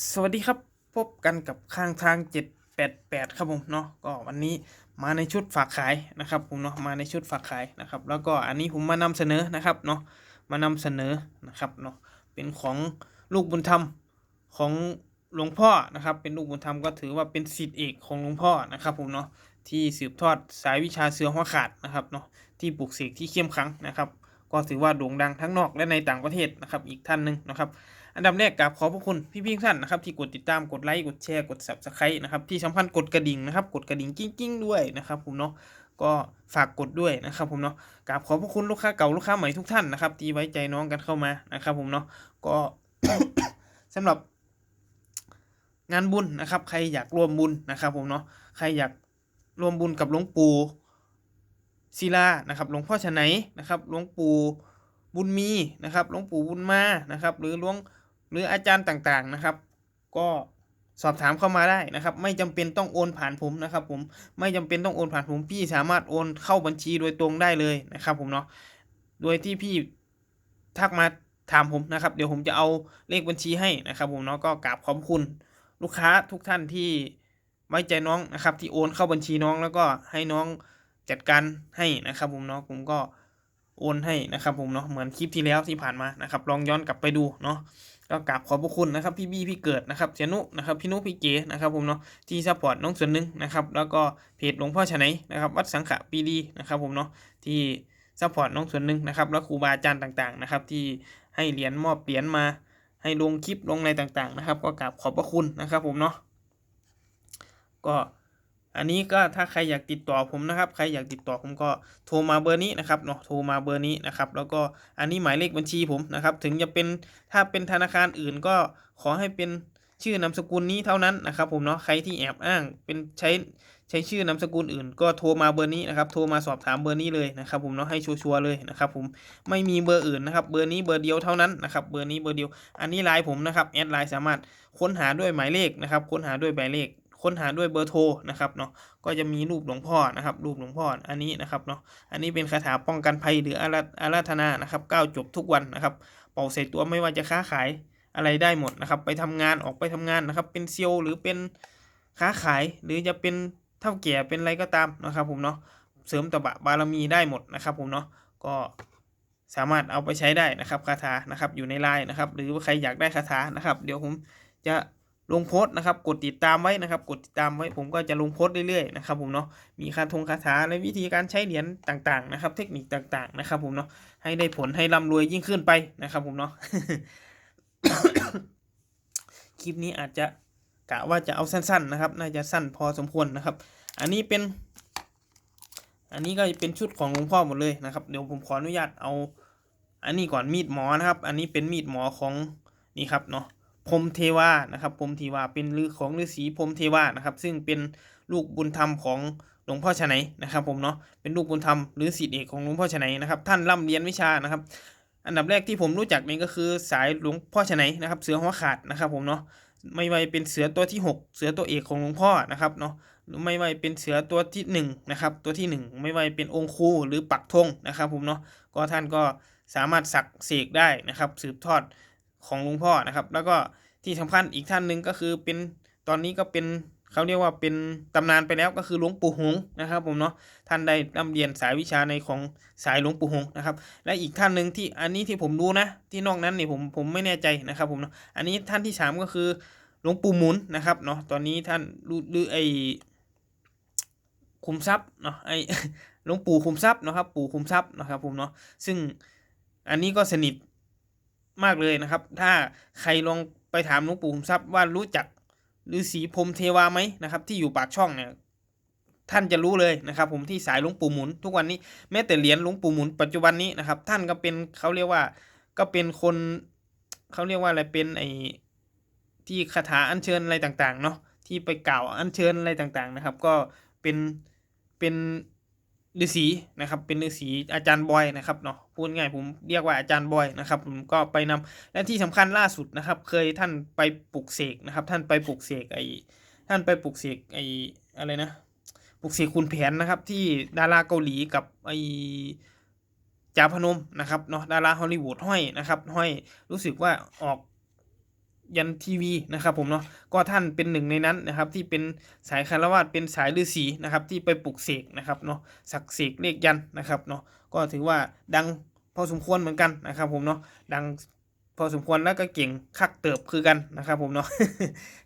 สวัสดีครับพบกันกับข้างทาง 788 ครับผมเนาะก็วันนี้มาในชุดฝากขายนะครับผมเนาะมาในชุดฝากขายนะครับ แล้วก็อันนี้ผมมานำเสนอนะครับเนาะมานำเสนอนะครับเนาะเป็นของลูกบุญธรรมของหลวงพ่อนะครับ เป็นลูกบุญธรรมก็ถือว่าเป็นศิษย์เอกของหลวงพ่อนะครับผมเนาะที่สืบทอดสายวิชาเสือหัวขาดนะครับเนาะที่ปลูกเสกที่เข้มขังนะครับ ก็ถือว่าโด่งดังทั้งนอกและในต่างประเทศนะครับ อีกท่านหนึ่งนะครับ อันดับแรกกราบขอบพระคุณพี่พี่ท่านนะครับที่กดติดตามกดไลค์กดแชร์กด subscribe นะครับที่สำคัญกดกระดิ่งนะครับกดกระดิ่งกิ้งๆด้วยนะครับผมเนาะก็ฝากกดด้วยนะครับผมเนาะกราบขอบพระคุณลูกค้าเก่าลูกค้าใหม่ทุกท่านนะครับที่ไว้ใจน้องกันเข้ามานะครับผมเนาะก็สำหรับ งานบุญนะครับ ใครอยากร่วมบุญนะครับผมเนาะใครอยากร่วมบุญกับหลวงปู่ศิลานะครับหลวงพ่อชะไนนะครับหลวงปู่บุญมีนะครับหลวงปู่บุญมานะครับ หรือหลวง หรืออาจารย์ต่างๆนะครับ ก็สอบถามเข้ามาได้นะครับ ไม่จำเป็นต้องโอนผ่านผมนะครับผมไม่จำเป็นต้องโอนผ่านผมพี่สามารถโอนเข้าบัญชีโดยตรงได้เลยนะครับ ผมเนาะโดยที่พี่ทักมาถามผมนะครับ เดี๋ยวผมจะเอาเลขบัญชีให้นะครับ ผมเนาะก็กราบขอบคุณลูกค้าทุกท่านที่ไว้ใจน้องนะครับ ที่โอนเข้าบัญชีน้องแล้วก็ให้น้องจัดการให้นะครับ ผมเนาะผมก็โอนให้นะครับ ผมเนาะเหมือนคลิปที่แล้วที่ผ่านมานะครับ ลองย้อนกลับไปดูเนาะ ก็กราบขอบพระคุณนะครับพี่บี้พี่เกิดนะครับเสียนุนะครับพี่นุพี่เก๋นะครับผมเนาะที่ซัพพอร์ตน้องส่วนหนึ่งนะครับแล้วก็เพจหลวงพ่อชะไหนนะครับวัดสังขะปีดีนะครับผมเนาะที่ซัพพอร์ตน้องส่วนหนึ่งนะครับแล้วครูบาอาจารย์ต่างๆนะครับที่ให้เหรียญมอบเหรียญมา ให้ลงคลิปลงในต่างๆนะครับ ก็กราบขอบพระคุณนะครับผมเนาะก็ อันนี้ก็ถ้าใครอยากติดต่อผมนะครับ ใครอยากติดต่อผมก็โทรมาเบอร์นี้นะครับเนาะโทรมาเบอร์นี้นะครับ แล้วก็อันนี้หมายเลขบัญชีผมนะครับ ถึงจะเป็นถ้าเป็นธนาคารอื่นก็ขอให้เป็นชื่อนามสกุลนี้เท่านั้นนะครับ ผมเนาะใครที่แอบอ้างเป็นใช้ใช้ชื่อนามสกุลอื่น ก็โทรมาเบอร์นี้นะครับ โทรมาสอบถามเบอร์นี้เลยนะครับ ผมเนาะให้ชัวร์เลยนะครับ ผมไม่มีเบอร์อื่นนะครับ เบอร์นี้เบอร์เดียวเท่านั้นนะครับ เบอร์นี้เบอร์เดียว อันนี้ไลน์ผมนะครับแอดไลน์สามารถค้นหาด้วยหมายเลขนะครับ ค้นหาด้วยหมายเลข ค้นหาด้วยเบอร์โทรนะครับเนาะก็จะมีรูปหลวงพ่อนะครับรูปหลวงพ่ออันนี้นะครับเนาะอันนี้เป็นคาถาป้องกันภัยหรืออาราอาราธนานะครับก้าวจบทุกวันนะครับเป่าใส่ตัวไม่ว่าจะค้าขายอะไรได้หมดนะครับ ไปทำงานออกไปทำงานนะครับ เป็นเซียวหรือเป็นค้าขายหรือจะเป็นเท่าแก่เป็นอะไรก็ตามนะครับ ผมเนาะเสริมตบะบารมีได้หมดนะครับผมเนาะก็สามารถเอาไปใช้ได้นะครับคาถานะครับอยู่ในไลน์นะครับ หรือว่าใครอยากได้คาถานะครับ เดี๋ยวผมจะ ลงโพสต์นะครับ กดติดตามไว้นะครับ กดติดตามไว้ผมก็จะลงโพสต์เรื่อยๆนะครับผมเนาะมีคาทงคาถาและวิธีการใช้เหรียญต่างๆนะครับ เทคนิคต่างๆนะครับ ผมเนาะให้ได้ผลให้ร่ำรวยยิ่งขึ้นไปนะครับ ผมเนาะคลิปนี้อาจจะกะว่าจะเอาสั้น ๆ นะครับ น่าจะสั้นพอสมควรนะครับ อันนี้เป็น อันนี้ก็เป็นชุดของหลวงพ่อหมดเลยนะครับ เดี๋ยวผมขออนุญาตเอา อันนี้ก่อนมีดหมอนะครับ อันนี้เป็นมีดหมอของนี่ครับเนาะ พรมเทวานะครับพรมเทวาเป็นลือของฤาษีพรมเทวานะครับ ซึ่งเป็นลูกบุญธรรมของหลวงพ่อชะไหนนะครับผมเนาะเป็นลูกบุญธรรมหรือศิษย์เอกของหลวงพ่อชะไหนนะครับ ท่านร่ำเรียนวิชานะครับ อันดับแรกที่ผมรู้จักนี่ก็คือสายหลวงพ่อชะไหนนะครับ เสือหัวขาดนะครับผมเนาะไม่ไว่เป็นเสือตัวที่หกเสือตัวเอกของหลวงพ่อนะครับเนาะหรือไม่ไว่เป็นเสือตัวที่หนึ่งนะครับตัวที่หนึ่งไม่ว่าเป็นองค์ครูหรือปักธงนะครับผมเนาะก็ท่านก็สามารถสักเสกได้นะครับ สืบทอด ของหลวงพ่อนะครับ แล้วก็ที่สำคัญอีกท่านหนึ่งก็คือเป็นตอนนี้ก็เป็นเขาเรียกว่าเป็นตำนานไปแล้วก็คือหลวงปู่หงนะครับ ผมเนาะท่านได้ร่ำเรียนสายวิชาในของสายหลวงปู่หงนะครับ และอีกท่านหนึ่งที่อันนี้ที่ผมรู้นะ ที่นอกนั้นนี่ผมผมไม่แน่ใจนะครับ ผมเนาะอันนี้ท่านที่สามก็คือหลวงปู่หมุนนะครับเนาะตอนนี้ท่านรู้หรือไอคุมทรัพย์เนาะไอหลวงปู่คุมทรัพย์นะครับ ปู่คุมทรัพย์นะครับ ผมเนาะซึ่งอันนี้ก็สนิท มากเลยนะครับ ถ้าใครลองไปถามหลวงปู่คุมทรัพย์ว่ารู้จักฤาษีพรมเทวาไหมนะครับ ที่อยู่ปากช่องเนี่ยท่านจะรู้เลยนะครับ ผมที่สายหลวงปู่หมุน ทุกวันนี้แม้แต่เหรียญหลวงปู่หมุน ปัจจุบันนี้นะครับ ท่านก็เป็นเขาเรียกว่าก็เป็นคนเขาเรียกว่าอะไรเป็นไอที่คาถาอัญเชิญอะไรต่างๆเนาะที่ไปกล่าวอัญเชิญอะไรต่างๆนะครับ ก็เป็นเป็น ฤาษีนะครับเป็นฤาษีอาจารย์บอยนะครับเนาะพูดง่ายผมเรียกว่าอาจารย์บอยนะครับผมก็ไปนำและที่สำคัญล่าสุดนะครับ เคยท่านไปปลุกเสกนะครับ ท่านไปปลุกเสกไอท่านไปปลุกเสกไออะไรนะปลุกเสกคุณแผนนะครับ ที่ดาราเกาหลีกับไอจาพนมนะครับเนาะดาราฮอลลีวูดห้อยนะครับห้อยรู้สึกว่าออก ยันทีวีนะครับผมเนาะก็ท่านเป็นหนึ่งในนั้นนะครับที่เป็นสายคารวาสเป็นสายฤาษีนะครับที่ไปปลุกเสกนะครับเนาะสักเสกเลขยันนะครับเนาะก็ถือว่าดังพอสมควรเหมือนกันนะครับผมเนาะดังพอสมควรแล้วก็เก่งคักเติบคือกันนะครับผมเนาะ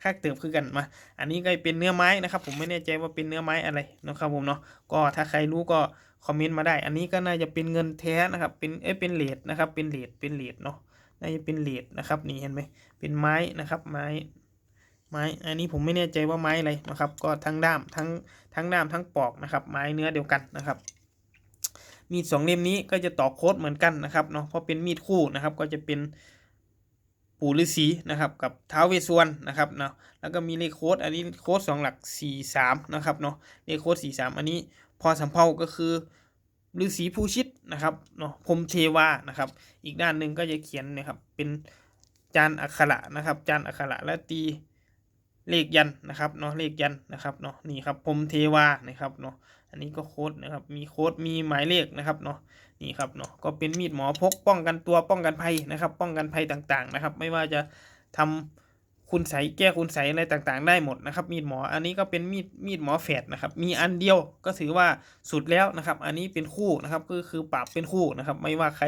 คักเติบคือกันมา อันนี้ก็เป็นเนื้อไม้นะครับ ผมไม่แน่ใจว่าเป็นเนื้อไม้อะไรนะครับผมเนาะก็ถ้าใครรู้ก็คอมเมนต์มาได้ อันนี้ก็น่าจะเป็นเงินแท้นะครับเป็นเอ้เป็นเหรียญนะครับเป็นเหรียญเป็นเหรียญเนาะน่าจะเป็นเหรียญนะครับนี่เห็นไหม เป็นไม้นะครับไม้ไม้อันนี้ผมไม่แน่ใจว่าไม้อะไรนะครับ ก็ทั้งด้ามทั้งทั้งด้ามทั้งปอกนะครับ ไม้เนื้อเดียวกันนะครับมีดสองเล่มนี้ก็จะต่อโค้ดเหมือนกันนะครับเนาะเพราะเป็นมีดคู่นะครับ ก็จะเป็นปู่ฤาษีนะครับ กับท้าวเวสวรรณนะครับเนาะแล้วก็มีเลขโค้ดอันนี้โค้ดสองหลักสี่สามนะครับเนาะเลขโค้ดสี่สามอันนี้พอสำเพาก็คือฤาษีผู้ชิดนะครับเนาะพรมเทวานะครับ อีกด้านหนึ่งก็จะเขียนนะครับเป็น จานอักขระนะครับจานอักขระและตีเลขยันนะครับเนาะเลขยันนะครับเนาะนี่ครับพรมเทวานะครับเนาะอันนี้ก็โค้ดนะครับมีโค้ดมีหมายเลขนะครับเนาะนี่ครับเนาะก็เป็นมีดหมอพกป้องกันตัวป้องกันภัยนะครับ ป้องกันภัยต่างๆนะครับ ไม่ว่าจะทำคุณใสแก้คุณใสอะไรต่างๆ ได้หมดนะครับ มีดหมออันนี้ก็เป็นมีดมีดหมอแฝดนะครับ มีอันเดียวก็ถือว่าสุดแล้วนะครับ อันนี้เป็นคู่นะครับก็คือปราบเป็นคู่นะครับ ไม่ว่าใคร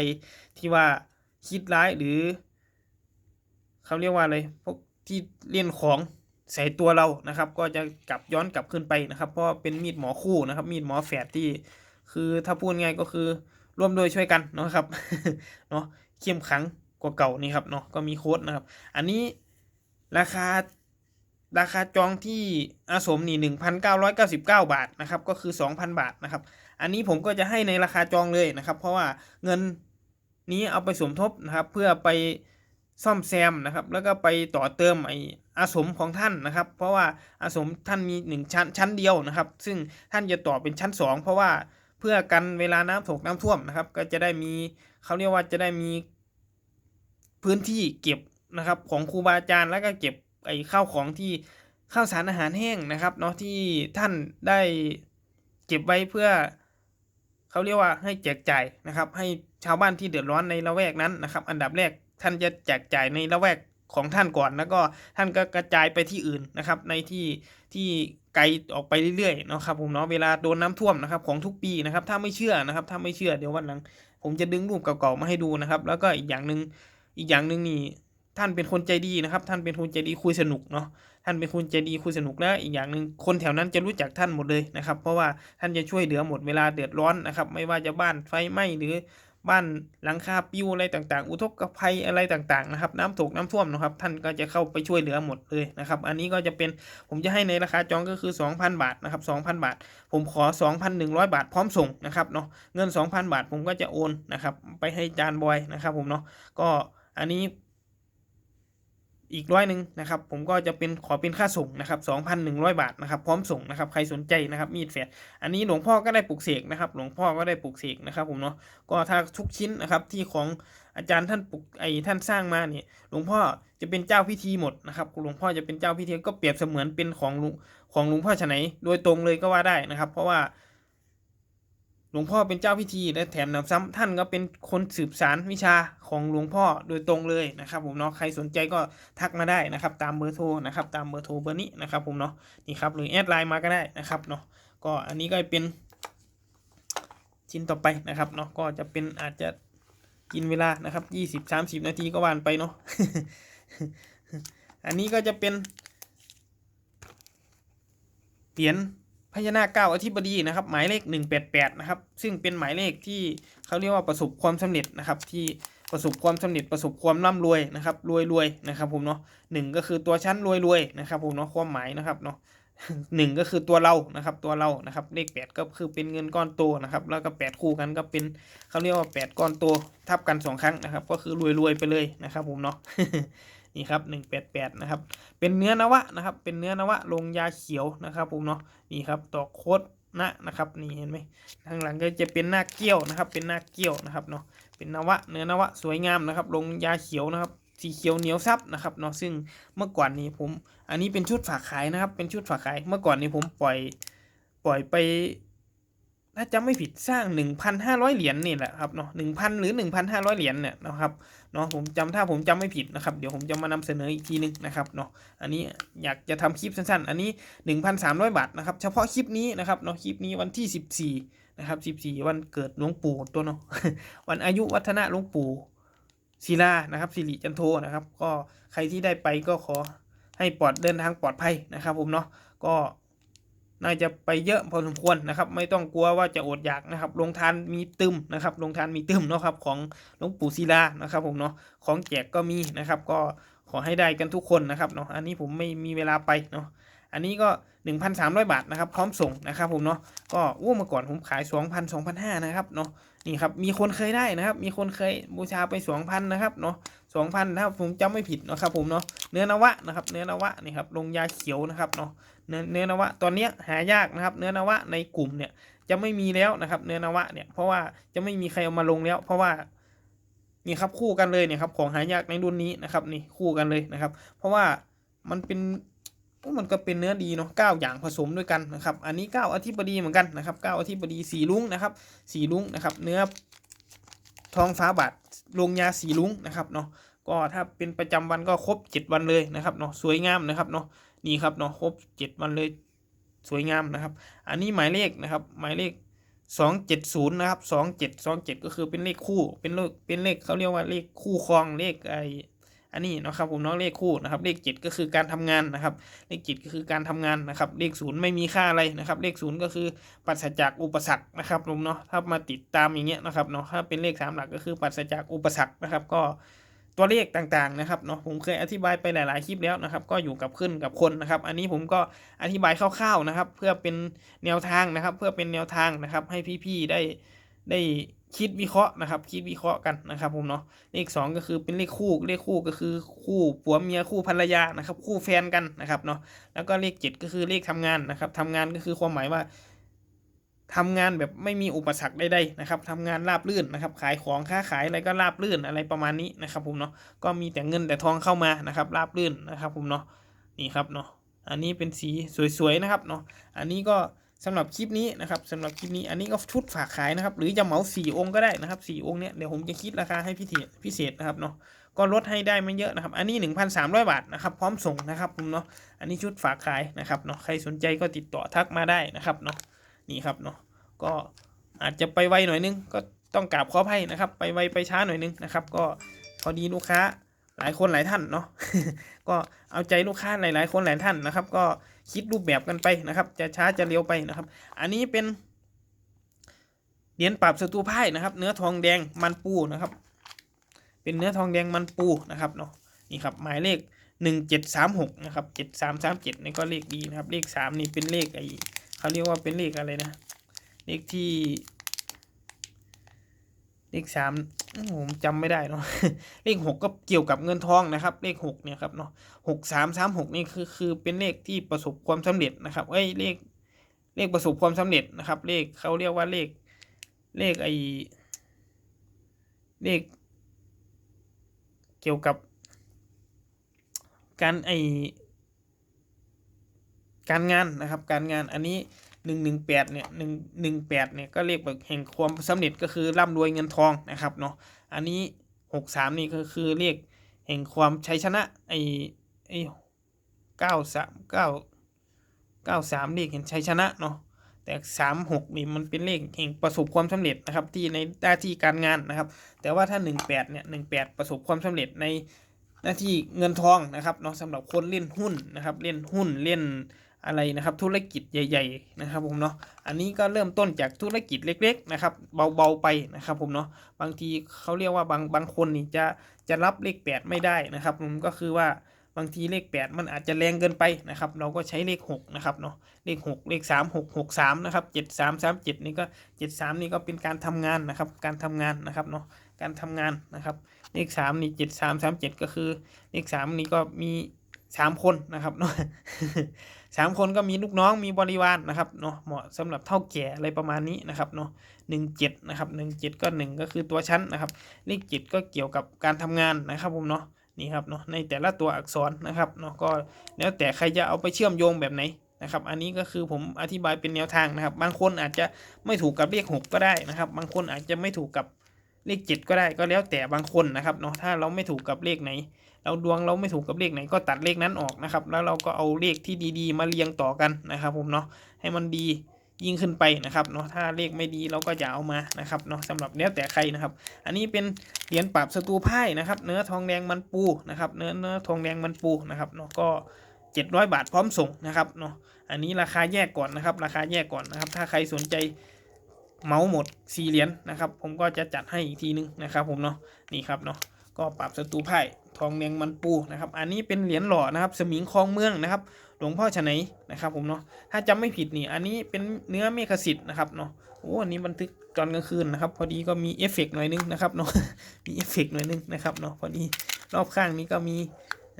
ที่ว่าคิดร้ายหรือ เขาเรียกว่าอะไรพวกที่เล่นของใส่ตัวเรานะครับ ก็จะกลับย้อนกลับขึ้นไปนะครับ เพราะเป็นมีดหมอคู่นะครับ มีดหมอแฝดที่คือถ้าพูดง่ายก็คือร่วมโดยช่วยกันเนาะครับเนาะเข้มขังกว่าเก่านี่ครับเนาะก็มีโค้ดนะครับ อันนี้ราคาราคาจองที่อาสมนี่หนึ่งพันเก้าร้อยเก้าสิบเก้าบาทนะครับ ก็คือสองพันบาทนะครับ อันนี้ผมก็จะให้ในราคาจองเลยนะครับ เพราะว่าเงินนี้เอาไปสมทบนะครับ เพื่อไป ซ่อมแซมนะครับ แล้วก็ไปต่อเติมไออาสมของท่านนะครับ เพราะว่าอาสมท่านมีหนึ่งชั้นชั้นเดียวนะครับ ซึ่งท่านจะต่อเป็นชั้นสองเพราะว่าเพื่อกันเวลาน้ำถกน้ำท่วมนะครับ ก็จะได้มีเขาเรียกว่าจะได้มีพื้นที่เก็บนะครับของครูบาอาจารย์แล้วก็เก็บไอ้ข้าวของที่ข้าวสารอาหารแห้งนะครับเนาะที่ท่านได้เก็บไว้เพื่อเขาเรียกว่าให้แจกจ่ายนะครับ ให้ชาวบ้านที่เดือดร้อนในละแวกนั้นนะครับ อันดับแรก ท่านจะแจกจ่ายในละแวกของท่านก่อน แล้วก็ท่านก็กระจายไปที่อื่นนะครับ ในที่ที่ไกลออกไปเรื่อยๆนะครับผมเนาะเวลาโดนน้ำท่วมนะครับของทุกปีนะครับ ถ้าไม่เชื่อนะครับ ถ้าไม่เชื่อเดี๋ยววันหลังผมจะดึงรูปเก่าๆมาให้ดูนะครับ แล้วก็อีกอย่างหนึ่งอีกอย่างหนึ่งนี่ท่านเป็นคนใจดีนะครับ ท่านเป็นคนใจดีคุยสนุกเนาะท่านเป็นคนใจดีคุยสนุกแล้วอีกอย่างหนึ่งคนแถวนั้นจะรู้จักท่านหมดเลยนะครับ เพราะว่าท่านจะช่วยเหลือหมดเวลาเดือดร้อนนะครับ ไม่ว่าจะบ้านไฟไหม้หรือ บ้านหลังคาปิวอะไรต่างๆ อุทกภัยอะไรต่างๆนะครับ น้ำตกน้ำท่วมนะครับ ท่านก็จะเข้าไปช่วยเหลือหมดเลยนะครับ อันนี้ก็จะเป็นผมจะให้ในราคาจองก็คือ 2,000 บาทนะครับ2,000 บาท ผมขอ 2,100 บาทพร้อมส่งนะครับเนาะเงิน 2,000 บาทผมก็จะโอนนะครับไปให้จานบอยนะครับผมเนาะก็อันนี้ อีกร้อยหนึ่งนะครับผมก็จะเป็นขอเป็นค่าส่งนะครับ2,100 บาทนะครับพร้อมส่งนะครับใครสนใจนะครับมีดแฝดอันนี้หลวงพ่อก็ได้ปลูกเสกนะครับหลวงพ่อก็ได้ปลูกเสกนะครับผมเนาะก็ถ้าทุกชิ้นนะครับที่ของอาจารย์ท่านปลูกไอ้ท่านสร้างมาเนี่ยหลวงพ่อจะเป็นเจ้าพิธีหมดนะครับหลวงพ่อจะเป็นเจ้าพิธีก็เปรียบเสมือนเป็นของหลวงของหลวงพ่อฉไหนโดยตรงเลยก็ว่าได้นะครับ เพราะว่า หลวงพ่อเป็นเจ้าพิธีและแถมนำซ้ำท่านก็เป็นคนสืบสารวิชาของหลวงพ่อโดยตรงเลยนะครับ ผมเนาะใครสนใจก็ทักมาได้นะครับ ตามเบอร์โทรนะครับ ตามเบอร์โทรเบอร์นี้นะครับ ผมเนาะนี่ครับหรือแอดไลน์มาก็ได้นะครับเนาะก็อันนี้ก็เป็นชิ้นต่อไปนะครับเนาะก็จะเป็นอาจจะกินเวลานะครับยี่สิบสามสิบนาทีก็วานไปเนาะอันนี้ก็จะเป็นเหรียญ พญานาคเก้าอธิบดีนะครับ หมายเลขหนึ่งแปดแปดนะครับ ซึ่งเป็นหมายเลขที่เขาเรียกว่าประสบความสำเร็จนะครับ ที่ประสบความสำเร็จประสบความร่ำรวยนะครับ รวยรวยนะครับผมเนาะหนึ่งก็คือตัวชั้นรวยรวยนะครับผมเนาะความหมายนะครับเนาะหนึ่งก็คือตัวเรานะครับ ตัวเรานะครับ เลขแปดก็คือเป็นเงินก้อนโตนะครับ แล้วก็แปดคู่กันก็เป็นเขาเรียกว่าแปดก้อนโตทับกันสองครั้งนะครับ ก็คือรวยรวยไปเลยนะครับผมเนาะ นี่ครับหนึ่งแปดแปดนะครับเป็นเนื้อนวะนะครับ เป็นเนื้อนวะลงยาเขียวนะครับผมเนาะนี่ครับต่อโคดนะนะครับนี่เห็นไหมทางหลังก็จะเป็นหน้าเกี้ยวนะครับ เป็นหน้าเกี้ยวนะครับเนาะเป็นนวะเนื้อนวะสวยงามนะครับ ลงยาเขียวนะครับสีเขียวเหนียวซับนะครับเนาะซึ่งเมื่อก่อนนี้ผม อันนี้เป็นชุดฝากขายนะครับ เป็นชุดฝากขายเมื่อก่อนนี้ผมปล่อยปล่อยไป ถ้าจำไม่ผิดสร้าง 1,500 เหรียญนี่แหละครับเนาะ1,000 หรือ 1,500 เหรียญเนี่ยนะครับเนาะผมจำถ้าผมจำไม่ผิดนะครับ เดี๋ยวผมจะมานำเสนออีกทีนึงนะครับเนาะอันนี้อยากจะทำคลิปสั้นๆ อันนี้ 1,300 บาทนะครับ เฉพาะคลิปนี้นะครับเนาะคลิปนี้วันที่ 14นะครับ14 วันเกิดหลวงปู่ตัวเนาะวันอายุวัฒนะหลวงปู่ศิลานะครับสิริจันโทนะครับ ก็ใครที่ได้ไปก็ขอให้ปลอดเดินทางปลอดภัยนะครับผมเนาะก็ น่าจะไปเยอะพอสมควรนะครับ ไม่ต้องกลัวว่าจะอดอยากนะครับลงทานมีตึมนะครับลงทานมีตึมเนาะครับของหลวงปู่ศิลานะครับผมเนาะของแจกก็มีนะครับ ก็ขอให้ได้กันทุกคนนะครับเนาะอันนี้ผมไม่มีเวลาไปเนาะอันนี้ก็ 1,300 บาทนะครับ พร้อมส่งนะครับผมเนาะก็อู้เมื่อก่อนผมขาย 2,000 2,500นะครับเนาะนี่ครับมีคนเคยได้นะครับ มีคนเคยบูชาไป 2,000นะครับเนาะ2,000ถ้าผมจำไม่ผิดนะครับผมเนาะเนื้อนวะนะครับ เนื้อนวะนี่ครับลงยาเขียวนะครับเนาะ เนื้อนวะตอนนี้หายากนะครับ เนื้อนวะในกลุ่มเนี่ยจะไม่มีแล้วนะครับ เนื้อนวะเนี่ยเพราะว่าจะไม่มีใครเอามาลงแล้ว เพราะว่านี่ครับคู่กันเลยเนี่ยครับของหายากในรุ่นนี้นะครับนี่คู่กันเลยนะครับ เพราะว่ามันเป็นมันก็เป็นเนื้อดีเนาะเก้าอย่างผสมด้วยกันนะครับ อันนี้เก้าอธิบดีเหมือนกันนะครับเก้าอธิบดีสีลุงนะครับสีลุงนะครับ เนื้อทองฟ้าบาทลงยาสีลุงนะครับเนาะก็ถ้าเป็นประจำวันก็ครบเจ็ดวันเลยนะครับเนาะสวยงามนะครับเนาะ นี่ครับเนาะครบเจ็ดวันเลยสวยงามนะครับ อันนี้หมายเลขนะครับ หมายเลขสองเจ็ดศูนย์นะครับสองเจ็ดสองเจ็ดก็คือเป็นเลขคู่ เป็นเลข เป็นเลขเขาเรียกว่าเลขคู่ครองเลขไออันนี้นะครับผมเนาะเลขคู่นะครับ เลขเจ็ดก็คือการทำงานนะครับ เลขเจ็ดก็คือการทำงานนะครับ เลขศูนย์ไม่มีค่าอะไรนะครับ เลขศูนย์ก็คือปราศจากอุปสรรคนะครับผมเนาะถ้ามาติดตามอย่างเงี้ยนะครับเนาะถ้าเป็นเลขสามหลักก็คือปราศจากอุปสรรคนะครับ ก็ ตัวเลขต่างๆนะครับเนาะผมเคยอธิบายไปหลาย ๆคลิปแล้วนะครับ ก็อยู่กับขึ้นกับคนนะครับ อันนี้ผมก็อธิบายคร่าวๆนะครับ เพื่อเป็นแนวทางนะครับ เพื่อเป็นแนวทางนะครับ ให้พี่ๆได้ได้คิดวิเคราะห์นะครับ คิดวิเคราะห์กันนะครับ ผมเนาะเลขสองก็คือเป็นเลขคู่เลขคู่ก็คือคู่ผัวเมียคู่ภรรยานะครับ คู่แฟนกันนะครับเนาะแล้วก็เลขเจ็ดก็คือเลขทำงานนะครับทำงานก็คือความหมายว่า ทำงานแบบไม่มีอุปสรรคใดๆนะครับทำงานราบรื่นนะครับ ขายของค้าขายอะไรก็ราบรื่นอะไรประมาณนี้นะครับผมเนาะก็มีแต่เงินแต่ทองเข้ามานะครับราบรื่นนะครับผมเนาะนี่ครับเนาะอันนี้เป็นสีสวยๆนะครับเนาะอันนี้ก็สำหรับคลิปนี้นะครับสำหรับคลิปนี้อันนี้ก็ชุดฝากขายนะครับ หรือจะเหมาสี่องค์ก็ได้นะครับสี่องค์เนี้ยเดี๋ยวผมจะคิดราคาให้พิเศษพิเศษนะครับเนาะก็ลดให้ได้ไม่เยอะนะครับ อันนี้ 1,300 บาทนะครับ พร้อมส่งนะครับผมเนาะอันนี้ชุดฝากขายนะครับเนาะใครสนใจก็ติดต่อทักมาได้นะครับเนาะ นี่ครับเนาะก็อาจจะไปไวหน่อยนึงก็ต้องกราบขออภัยนะครับ ไปไวไปช้าหน่อยนึงนะครับ ก็พอดีลูกค้าหลายคนหลายท่านเนาะก็เอาใจลูกค้าหลายๆ คนหลายท่านนะครับ ก็คิดรูปแบบกันไปนะครับ จะช้าจะเร็วไปนะครับ อันนี้เป็นเหรียญปราบศัตรูพ่ายนะครับ เนื้อทองแดงมันปูนะครับ เป็นเนื้อทองแดงมันปูนะครับเนาะนี่ครับหมายเลขหนึ่งเจ็ดสามหกนะครับเจ็ดสามสามเจ็ดนี่ก็เลขดีนะครับ เลขสามนี่เป็นเลขไอ เขาเรียกว่าเป็นเลขอะไรนะ เลขที่ เลขสามผมจำไม่ได้เนาะ เลขหกก็เกี่ยวกับเงินทองนะครับ เลขหกเนี่ยครับเนาะหกสามสามหกนี่คือคือเป็นเลขที่ประสบความสำเร็จนะครับ เอ้ยเลขเลขประสบความสำเร็จนะครับ เลขเขาเรียกว่าเลขเลขไอเลขเกี่ยวกับการไอ การงานนะครับ การงานอันนี้หนึ่งหนึ่งแปดเนี่ยหนึ่งหนึ่งแปดเนี่ยก็เรียกแบบแห่งความสำเร็จก็คือร่ำรวยเงินทองนะครับเนาะอันนี้หกสามนี่ก็คือเรียกแห่งความชัยชนะไอไอเก้าสามเก้าเก้าสามเรียกเห็นชัยชนะเนาะแต่สามหกนี่มันเป็นเลขแห่งประสบความสำเร็จนะครับที่ในหน้าที่การงานนะครับ แต่ว่าถ้าหนึ่งแปดเนี่ยหนึ่งแปดประสบความสำเร็จในหน้าที่เงินทองนะครับเนาะสำหรับคนเล่นหุ้นนะครับ เล่นหุ้นเล่น อะไรนะครับธุรกิจใหญ่ ๆ นะครับผมเนาะอันนี้ก็เริ่มต้นจากธุรกิจเล็ก ๆ นะครับ เบาๆไปนะครับผมเนาะบางทีเขาเรียกว่าบางบางคนนี่จะจะรับเลขแปดไม่ได้นะครับผมก็คือว่าบางทีเลขแปดมันอาจจะแรงเกินไปนะครับเราก็ใช้เลขหกนะครับเนาะเลขหกเลขสามหกหกสามนะครับเจ็ดสามสามเจ็ดนี่ก็เจ็ดสามนี่ก็เป็นการทำงานนะครับการทำงานนะครับเนาะการทำงานนะครับเลขสามนี่เจ็ดสามสามเจ็ดก็คือเลขสามนี่ก็มี สามคนนะครับเนาะสามคนก็มีลูกน้องมีบริวารนะครับเนาะเหมาะสำหรับเท่าแก่อะไรประมาณนี้นะครับเนาะหนึ่งเจ็ดนะครับหนึ่งเจ็ดก็หนึ่งก็คือตัวชั้นนะครับ เลขเจ็ดก็เกี่ยวกับการทำงานนะครับผมเนาะนี่ครับเนาะในแต่ละตัวอักษรนะครับเนาะก็แล้วแต่ใครจะเอาไปเชื่อมโยงแบบไหนนะครับ อันนี้ก็คือผมอธิบายเป็นแนวทางนะครับ บางคนอาจจะไม่ถูกกับเลขหกก็ได้นะครับ บางคนอาจจะไม่ถูกกับเลขเจ็ดก็ได้ก็แล้วแต่บางคนนะครับเนาะถ้าเราไม่ถูกกับเลขไหน เราดวงเราไม่ถูกกับเลขไหนก็ตัดเลขนั้นออกนะครับ แล้วเราก็เอาเลขที่ดีๆ มาเรียงต่อกันนะครับ ผมเนาะให้มันดียิ่งขึ้นไปนะครับเนาะถ้าเลขไม่ดีเราก็อย่าเอามานะครับเนาะสำหรับแล้วแต่ใครนะครับ อันนี้เป็นเหรียญปราบศัตรูพ่ายนะครับ เนื้อทองแดงมันปูนะครับเนื้อเนื้อทองแดงมันปูนะครับเนาะก็ 700 บาทพร้อมส่งนะครับเนาะอันนี้ราคาแยกก่อนนะครับ ราคาแยกก่อนนะครับ ถ้าใครสนใจเมาหมดสี่เหรียญนะครับ ผมก็จะจัดให้อีกทีนึงนะครับ ผมเนาะนี่ครับเนาะก็ปรับศัตรูไพ่ ทองแดงมันปูนะครับ อันนี้เป็นเหรียญหล่อนะครับ สมิงคลองเมืองนะครับ หลวงพ่อชนัยนะครับ ผมเนาะ ถ้าจำไม่ผิดนี่ อันนี้เป็นเนื้อเมฆสิทธิ์นะครับเนาะ โอ้อันนี้บันทึกตอนกลางคืนนะครับ พอดีก็มีเอฟเฟกต์หน่อยนึงนะครับเนาะ มีเอฟเฟกต์หน่อยนึงนะครับเนาะ พอดีรอบข้างนี้ก็มี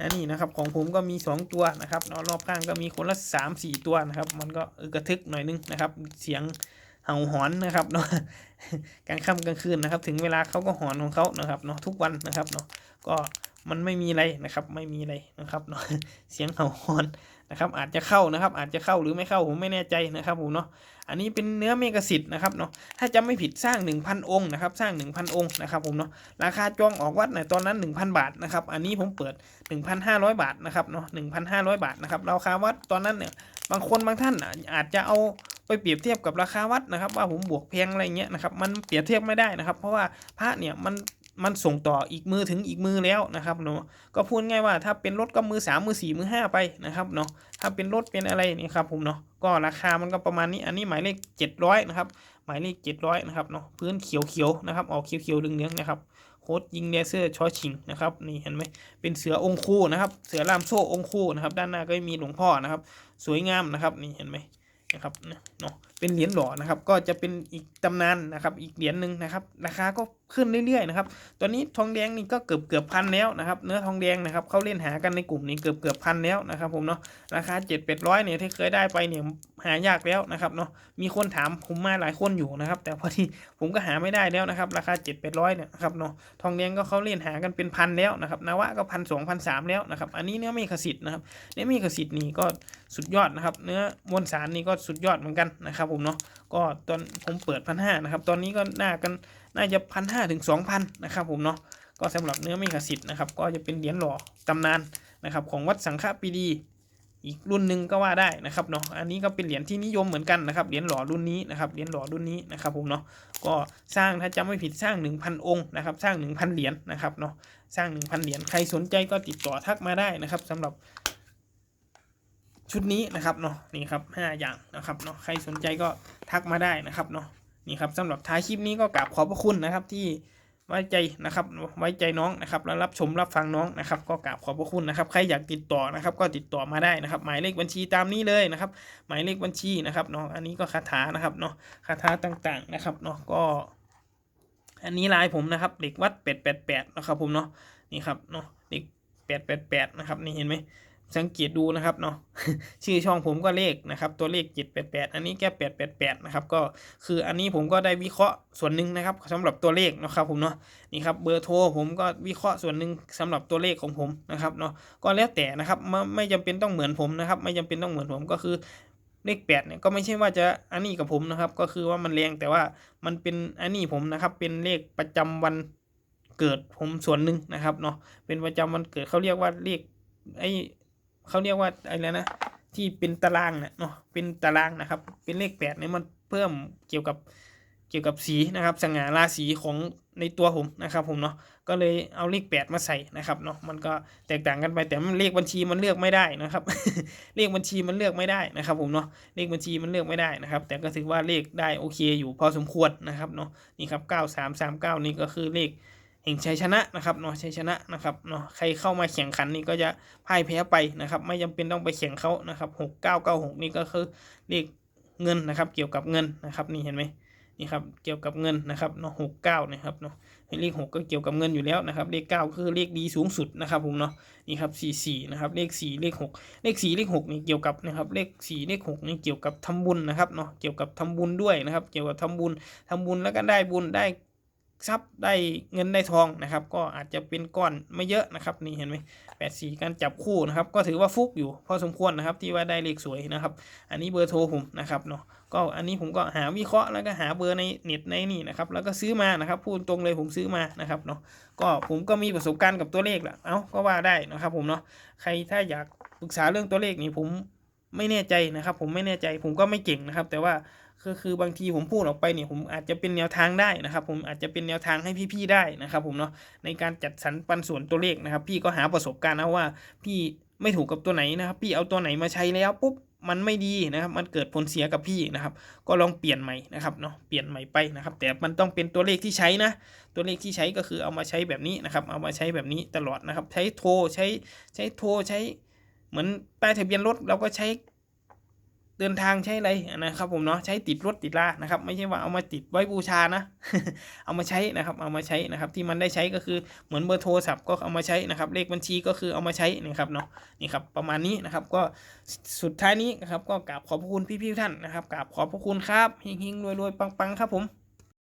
อันนี้นะครับของผมก็มี 2 ตัวนะครับเนาะรอบข้างก็มีคนละ 3 4 ตัวนะครับ มันก็กระทึกหน่อยนึงนะครับ เสียงเห่าหอนนะครับเนาะกลางค่ำกลางคืนนะครับ ถึงเวลาเขาก็หอนของเขานะครับเนาะทุกวันนะครับเนาะก็ มันไม่มีอะไรนะครับ ไม่มีอะไรนะครับเนาะเสียงเห่าหอนนะครับ อาจจะเข้านะครับ อาจจะเข้าหรือไม่เข้าผมไม่แน่ใจนะครับผมเนาะอันนี้เป็นเนื้อเมกสิทธิ์นะครับเนาะถ้าจำไม่ผิดสร้าง 1,000 องค์นะครับ สร้าง 1,000 องค์นะครับผมเนาะราคาจองออกวัดในตอนนั้น 1,000 บาทนะครับ อันนี้ผมเปิด 1,500 บาทนะครับเนาะ1,500 บาทนะครับราคาวัดตอนนั้นเนี่ยบางคนบางท่านอาจจะเอาไปเปรียบเทียบกับราคาวัดนะครับ ว่าผมบวกแพงอะไรเงี้ยนะครับมันเปรียบเทียบไม่ได้นะครับ เพราะว่าพระเนี่ยมัน มันส่งต่ออีกมือถึงอีกมือแล้วนะครับเนาะก็พูดง่ายว่าถ้าเป็นรถก็มือสามมือสี่มือห้าไปนะครับเนาะถ้าเป็นรถเป็นอะไรนี่ครับผมเนาะก็ราคามันก็ประมาณนี้อันนี้หมายเลข 700นะครับหมายเลข 700นะครับเนาะพื้นเขียวๆนะครับออกเขียวๆเหลืองๆนะครับโค้ดยิงเลเซอร์ชอชิงนะครับนี่เห็นไหมเป็นเสือองคู่นะครับเสือล่ามโซ่องคู่นะครับด้านหน้าก็มีหลวงพ่อนะครับ สวยงามนะครับนี่เห็นไหมนะครับเนาะ เป็นเหรียญหล่อนะครับ ก็จะเป็นอีกตำนานนะครับ อีกเหรียญหนึ่งนะครับ ราคาก็ขึ้นเรื่อยๆนะครับ ตอนนี้ทองแดงนี่ก็เกือบเกือบพันแล้วนะครับ เนื้อทองแดงนะครับเขาเล่นหากันในกลุ่มนี้เกือบเกือบพันแล้วนะครับผมเนาะ ราคาเจ็ดแปดร้อยเนี่ยที่เคยได้ไปเนี่ยหายากแล้วนะครับเนาะ มีคนถามผมมาหลายคนอยู่นะครับ แต่พอดีผมก็หาไม่ได้แล้วนะครับ ราคาเจ็ดแปดร้อยเนี่ยครับเนาะ ทองแดงก็เขาเล่นหากันเป็นพันแล้วนะครับ นวะก็พันสองพันสามแล้วนะครับ อันนี้เนื้อเมฆสิทธิ์นะครับ เนื้อเมฆสิทธิ์นี่ก็สุดยอดนะครับ เนื้อมวลสารนี่ก็สุดยอดเหมือนกันนะครับผมเนาะก็ตอนผมเปิดพันห้านะครับตอนนี้ก็น่ากันน่าจะพันห้าถึงสองพันนะครับผมเนาะก็สำหรับเนื้อเมฆสิทธิ์นะครับก็จะเป็นเหรียญหล่อตำนานนะครับของวัดสังฆปีดี อีกรุ่นหนึ่งก็ว่าได้นะครับเนาะอันนี้ก็เป็นเหรียญที่นิยมเหมือนกันนะครับเหรียญหล่อรุ่นนี้นะครับเหรียญหล่อรุ่นนี้นะครับผมเนาะก็สร้างถ้าจำไม่ผิดสร้าง 1,000 องค์นะครับสร้าง 1,000 เหรียญนะครับเนาะสร้าง 1,000 เหรียญใครสนใจก็ติดต่อทักมาได้นะครับสำหรับ ชุดนี้นะครับเนาะนี่ครับห้าอย่างนะครับเนาะใครสนใจก็ทักมาได้นะครับเนาะนี่ครับสำหรับท้ายคลิปนี้ก็กราบขอบพระคุณนะครับที่ไว้ใจนะครับไว้ใจน้องนะครับแล้วรับชมรับฟังน้องนะครับ ก็กราบขอบพระคุณนะครับใครอยากติดต่อนะครับ ก็ติดต่อมาได้นะครับ หมายเลขบัญชีตามนี้เลยนะครับ หมายเลขบัญชีนะครับเนาะอันนี้ก็คาถานะครับเนาะคาถาต่างๆนะครับเนาะก็อันนี้ลายผมนะครับเด็กวัดเป็ดแปดแปดนะครับผมเนาะนี่ครับเนาะเด็กแปดแปดแปดนะครับนี่เห็นไหม สังเกตดูนะครับเนาะชื่อช่องผมก็เลขนะครับ ตัวเลข788อันนี้แก้888นะครับก็คืออันนี้ผมก็ได้วิเคราะห์ส่วนหนึ่งนะครับสำหรับตัวเลขนะครับผมเนาะนี่ครับเบอร์โทรผมก็วิเคราะห์ส่วนหนึ่งสำหรับตัวเลขของผมนะครับเนาะก็แล้วแต่นะครับไม่ไม่จำเป็นต้องเหมือนผมนะครับ ไม่จำเป็นต้องเหมือนผมก็คือเลขแปดเนี่ยก็ไม่ใช่ว่าจะอันนี้กับผมนะครับ ก็คือว่ามันแรงแต่ว่ามันเป็นอันนี้ผมนะครับ เป็นเลขประจำวันเกิดผมส่วนหนึ่งนะครับเนาะเป็นประจำวันเกิดเขาเรียกว่าเลขไอ เขาเรียกว่าอะไรนะที่เป็นตารางเนี่ยเนาะเป็นตารางนะครับ เป็นเลขแปดเนี่ยมันเพิ่มเกี่ยวกับเกี่ยวกับสีนะครับสง่าราศีของในตัวผมนะครับ ผมเนาะก็เลยเอาเลขแปดมาใส่นะครับเนาะมันก็แตกต่างกันไปแต่มันเลขบัญชีมันเลือกไม่ได้นะครับ เลขบัญชีมันเลือกไม่ได้นะครับ ผมเนาะเลขบัญชีมันเลือกไม่ได้นะครับ แต่ก็ถือว่าเลขได้โอเคอยู่พอสมควรนะครับเนาะนี่ครับเก้าสามสามเก้านี่ก็คือเลข แห่งชัยชนะนะครับเนาะชัยชนะนะครับเนาะใครเข้ามาแข่งขันนี่ก็จะพ่ายแพ้ไปนะครับ ไม่จำเป็นต้องไปแข่งเขานะครับหกเก้าเก้าหกนี่ก็คือเลขเงินนะครับ เกี่ยวกับเงินนะครับนี่เห็นไหมนี่ครับเกี่ยวกับเงินนะครับเนาะหกเก้านะครับเนาะเลขหกก็เกี่ยวกับเงินอยู่แล้วนะครับ เลขเก้าคือเลขดีสูงสุดนะครับผมเนาะนี่ครับสี่สี่นะครับเลขสี่เลขหกเลขสี่เลขหกนี่เกี่ยวกับนะครับเลขสี่เลขหกนี่เกี่ยวกับทำบุญนะครับเนาะเกี่ยวกับทำบุญด้วยนะครับ เกี่ยวกับทำบุญทำบุญแล้วก็ได้บุญได้ ทรัพย์ได้เงินได้ทองนะครับ ก็อาจจะเป็นก้อนไม่เยอะนะครับ นี่เห็นไหมแปดสี่การจับคู่นะครับ ก็ถือว่าฟุกอยู่พอสมควรนะครับ ที่ว่าได้เลขสวยนะครับ อันนี้เบอร์โทรผมนะครับเนาะก็อันนี้ผมก็หาวิเคราะห์แล้วก็หาเบอร์ในเน็ตในนี่นะครับ แล้วก็ซื้อมานะครับ พูดตรงเลยผมซื้อมานะครับเนาะก็ผมก็มีประสบการณ์กับตัวเลขแหละเอ้าก็ว่าได้นะครับ ผมเนาะใครถ้าอยากปรึกษาเรื่องตัวเลขนี่ผมไม่แน่ใจนะครับ ผมไม่แน่ใจผมก็ไม่เก่งนะครับ แต่ว่า คือคือบางทีผมพูดออกไปเนี่ยผมอาจจะเป็นแนวทางได้นะครับ ผมอาจจะเป็นแนวทางให้พี่ๆได้นะครับ ผมเนาะในการจัดสรรปันส่วนตัวเลขนะครับ พี่ก็หาประสบการณ์นะว่า พี่ไม่ถูกกับตัวไหนนะครับ พี่เอาตัวไหนมาใช้แล้วปุ๊บมันไม่ดีนะครับ มันเกิดผลเสียกับพี่นะครับ ก็ลองเปลี่ยนใหม่นะครับเนาะ เปลี่ยนใหม่ไปนะครับ แต่มันต้องเป็นตัวเลขที่ใช้นะ ตัวเลขที่ใช้ก็คือเอามาใช้แบบนี้นะครับ เอามาใช้แบบนี้ตลอดนะครับ ใช้โทรใช้ใช้โทรใช้ เหมือนป้ายทะเบียนรถเราก็ใช้ เดินทางใช้อะไรนะครับผมเนาะใช้ติดรถติดลานะครับไม่ใช่ว่าเอามาติดไว้บูชานะ เอามาใช้นะครับเอามาใช้นะครับที่มันได้ใช้ก็คือเหมือนเบอร์โทรศัพท์ก็เอามาใช้นะครับเลขบัญชีก็คือเอามาใช้นะครับเนาะนี่ครับประมาณนี้นะครับก็สุดท้ายนี้นะครับก็กราบขอบพระคุณพี่ๆท่านนะครับกราบขอบพระคุณครับเฮงๆรวยๆปังๆครับผม